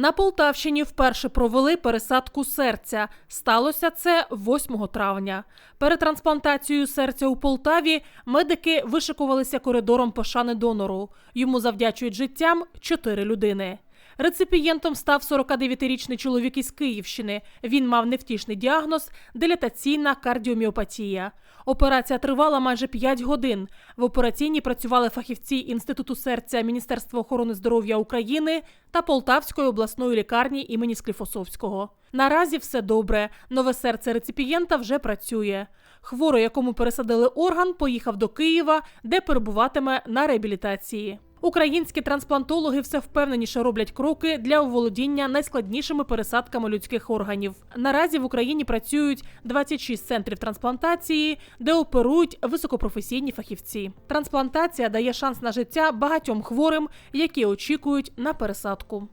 На Полтавщині вперше провели пересадку серця. Сталося це 8 травня. Перед трансплантацією серця у Полтаві медики вишикувалися коридором пошани донору. Йому завдячують життям чотири людини. Реципієнтом став 49-річний чоловік із Київщини. Він мав невтішний діагноз дилатаційна кардіоміопатія. Операція тривала майже 5 годин. В операційній працювали фахівці Інституту серця Міністерства охорони здоров'я України та Полтавської обласної лікарні імені Скліфосовського. Наразі все добре. Нове серце реципієнта вже працює. Хворий, якому пересадили орган, поїхав до Києва, де перебуватиме на реабілітації. Українські трансплантологи все впевненіше роблять кроки для оволодіння найскладнішими пересадками людських органів. Наразі в Україні працюють 26 центрів трансплантації, де оперують високопрофесійні фахівці. Трансплантація дає шанс на життя багатьом хворим, які очікують на пересадку.